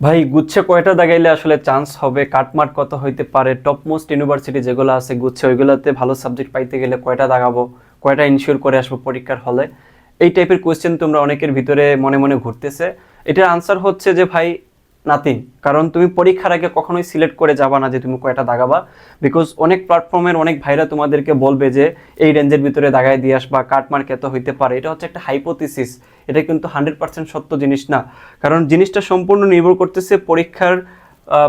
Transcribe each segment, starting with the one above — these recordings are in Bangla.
ভাই, গুচ্ছে কয়টা দাগাইলে আসলে চান্স হবে? কাটমাট কত হইতে পারে? টপ মোস্ট ইউনিভার্সিটি যেগুলো আছে, গুচ্ছে ওইগুলোতে ভালো সাবজেক্ট পাইতে গেলে কয়টা দাগাবো? কয়টা ইনশিওর করে আসব পরীক্ষার হলে? এই টাইপের কোয়েশ্চেন তোমরা অনেকের ভিতরে মনে মনে ঘুরতেছে। এটার আনসার হচ্ছে যে ভাই নাথিং। কারণ তুমি পরীক্ষার আগে কখনোই সিলেক্ট করে যাবা না যে তুমি কয়টা দাগাবা। বিকজ অনেক প্ল্যাটফর্মের অনেক ভাইরা তোমাদেরকে বলবে যে, এই রেঞ্জের ভিতরে দাগায় দিয়ে আসবা কাটমার্ক এত হইতে পারে। এটা হচ্ছে একটা হাইপোথিসিস এটা কিন্তু হান্ড্রেড পার্সেন্ট সত্য জিনিস না। কারণ জিনিসটা সম্পূর্ণ নির্ভর করতেছে পরীক্ষার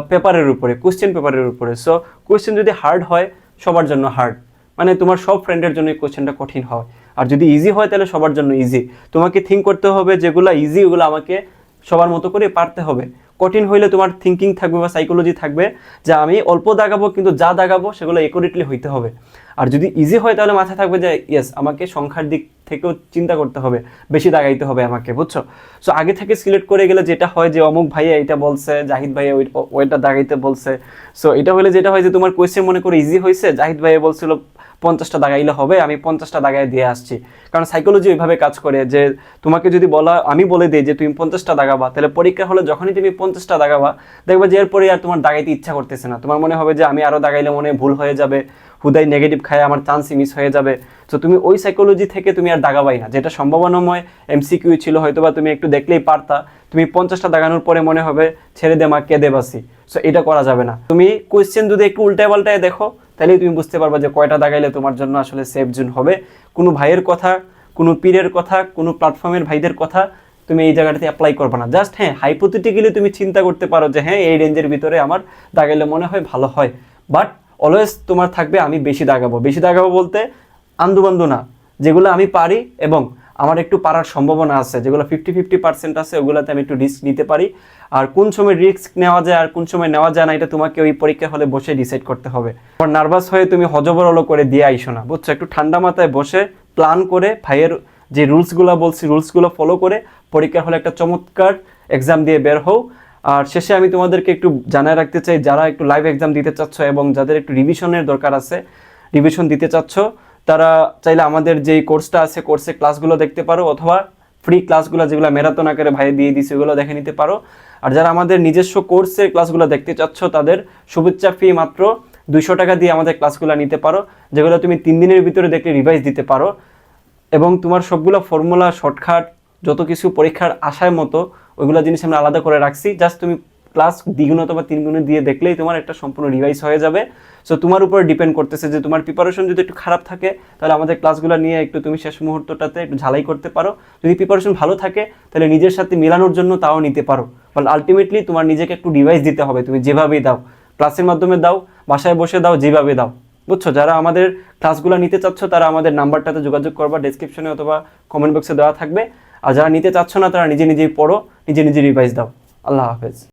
পেপারের উপরে কোশ্চেন পেপারের উপরে। সো কোশ্চেন যদি হার্ড হয়, সবার জন্য হার্ড মানে তোমার সব ফ্রেন্ডের জন্য এই কোশ্চেনটা কঠিন হয়। আর যদি ইজি হয়, তাহলে সবার জন্য ইজি তোমাকে থিঙ্ক করতে হবে যেগুলো ইজি ওগুলো আমাকে সবার মতো করে পারতে হবে। কঠিন হইলে তোমার থিঙ্কিং থাকবে বা সাইকোলজি থাকবে, যে আমি অল্প দাগাবো কিন্তু যা দাগাবো সেগুলো একুরেটলি হইতে হবে। আর যদি ইজি হয় তাহলে মাথায় থাকবে যে ইয়েস আমাকে সংখ্যার দিক থেকেও চিন্তা করতে হবে, বেশি দাগাইতে হবে আমাকে, বুঝছ? সো আগে থেকে সিলেক্ট করে গেলে যেটা হয় যে, অমুক ভাইয়া এটা বলছে, জাহিদ ভাইয়া ওই ওইটা দাগাইতে বলছে। সো এটা হলে যেটা হয় যে, তোমার কোয়েশ্চেন মনে করে ইজি হয়েছে জাহিদ ভাইয়া বলছিল পঞ্চাশটা দাগাইলে হবে, আমি পঞ্চাশটা দাগায় দিয়ে আসছি। কারণ সাইকোলজি ওইভাবে কাজ করে যে তোমাকে যদি বলা, আমি বলে দিই যে তুমি পঞ্চাশটা দাগাবা, তাহলে পরীক্ষা হলে যখনই তুমি পঞ্চাশটা দাগাবা, দেখবে যে এরপরে আর তোমার দাগাইতে ইচ্ছা করতেছে না। তোমার মনে হবে যে আমি আরও দাগাইলে মনে ভুল হয়ে যাবে, হুদাই নেগেটিভ খায়, আমার চান্সই মিস হয়ে যাবে। তো তুমি ওই সাইকোলজি থেকে তুমি আর দাগাবাই না। যেটা সম্ভাবনাময় এমসিকিউ ছিল হয়তো বা তুমি একটু দেখলেই পারতা। তুমি পঞ্চাশটা দাগানোর পরে মনে হবে, ছেড়ে দে মা, কেঁদে বাসি। সো এটা করা যাবে না। তুমি কোয়েশ্চেন যদি একটু উল্টায় পাল্টায় দেখো তাহলেই তুমি বুঝতে পারবা যে কয়টা দাগাইলে তোমার জন্য আসলে সেফ জোন হবে। কোনো ভাইয়ের কথা, কোনো পীরের কথা, কোনো প্ল্যাটফর্মের ভাইদের কথা তুমি এই জায়গাটাতে অ্যাপ্লাই করবে না। জাস্ট হ্যাঁ হাইপোথেটিক্যালি তুমি চিন্তা করতে পারো যে হ্যাঁ এই রেঞ্জের ভিতরে আমার দাগাইলে মনে হয় ভালো হয়। বাট অলওয়েজ তোমার থাকবে আমি বেশি দাগাবো। বেশি দাগাবো বলতে আন্দুবান্দু না, যেগুলো আমি পারি এবং আমার একটু পারার সম্ভাবনা আছে, যেগুলো ফিফটি ফিফটি পার্সেন্ট আছে, ওগুলোতে আমি একটু রিস্ক নিতে পারি। আর কোন সময় রিস্ক নেওয়া যায় আর কোন সময় নেওয়া যায় না, এটা তোমাকে ওই পরীক্ষা হলে বসে ডিসাইড করতে হবে। আর নার্ভাস হয়ে তুমি হজবরল করে দিয়ে আইসো না, বুঝছ? একটু ঠান্ডা মাথায় বসে প্ল্যান করে, ভাইয়ের যে রুলসগুলো বলছি রুলসগুলো ফলো করে পরীক্ষার হলে একটা চমৎকার এক্সাম দিয়ে বের হও। আর শেষে আমি তোমাদেরকে একটু জানায় রাখতে চাই, যারা একটু লাইভ এক্সাম দিতে চাচ্ছ এবং যাদের একটু রিভিশনের দরকার আছে রিভিশন দিতে চাচ্ছ তারা চাইলে আমাদের যেই কোর্সটা আছে কোর্সে ক্লাসগুলো দেখতে পারো অথবা ফ্রি ক্লাসগুলো যেগুলো ম্যারাথন আকারে ভাই দিয়ে দিছে, ওগুলো দেখে নিতে পারো। আর যারা আমাদের নিজস্ব কোর্সের ক্লাসগুলো দেখতে চাচ্ছ, তাদের শুভেচ্ছা ফি মাত্র দুইশো টাকা দিয়ে আমাদের ক্লাসগুলো নিতে পারো, যেগুলো তুমি তিন দিনের ভিতরে দেখলে রিভাইজ দিতে পারো। এবং তোমার সবগুলো ফর্মুলা শর্টকাট যত কিছু পরীক্ষার আশায় মতো, ওইগুলো জিনিস আমরা আলাদা করে রাখছি। জাস্ট তুমি ক্লাস দ্বিগুণ অথবা তিন গুণে দিয়ে দেখলেই তোমার একটা সম্পূর্ণ রিভাইজ হয়ে যাবে। সো তোমার উপর ডিপেন্ড করতেছে যে তোমার প্রিপারেশন যদি একটু খারাপ থাকে, তাহলে আমাদের ক্লাসগুলো নিয়ে একটু তুমি শেষ মুহূর্তটাতে একটু ঝালাই করতে পারো। যদি প্রিপারেশন ভালো থাকে, তাহলে নিজের সাথে মেলানোর জন্য তাও নিতে পারো। বাট আলটিমেটলি তোমার নিজেকে একটু ডিভাইস দিতে হবে, তুমি যেভাবেই দাও। ক্লাসের মাধ্যমে দাও, বাসায় বসে দাও, যেভাবে দাও। বুঝছ? যারা আমাদের ক্লাসগুলো নিতে চাচ্ছ, তারা আমাদের নাম্বারটাতে যোগাযোগ করবা ডেসক্রিপশনে অথবা কমেন্ট বক্সে দেওয়া থাকবে। আর যারা নিতে চাচ্ছ না, তারা নিজে নিজেই পড়ো, নিজে নিজে রিভাইজ দাও। আল্লাহ হাফেজ।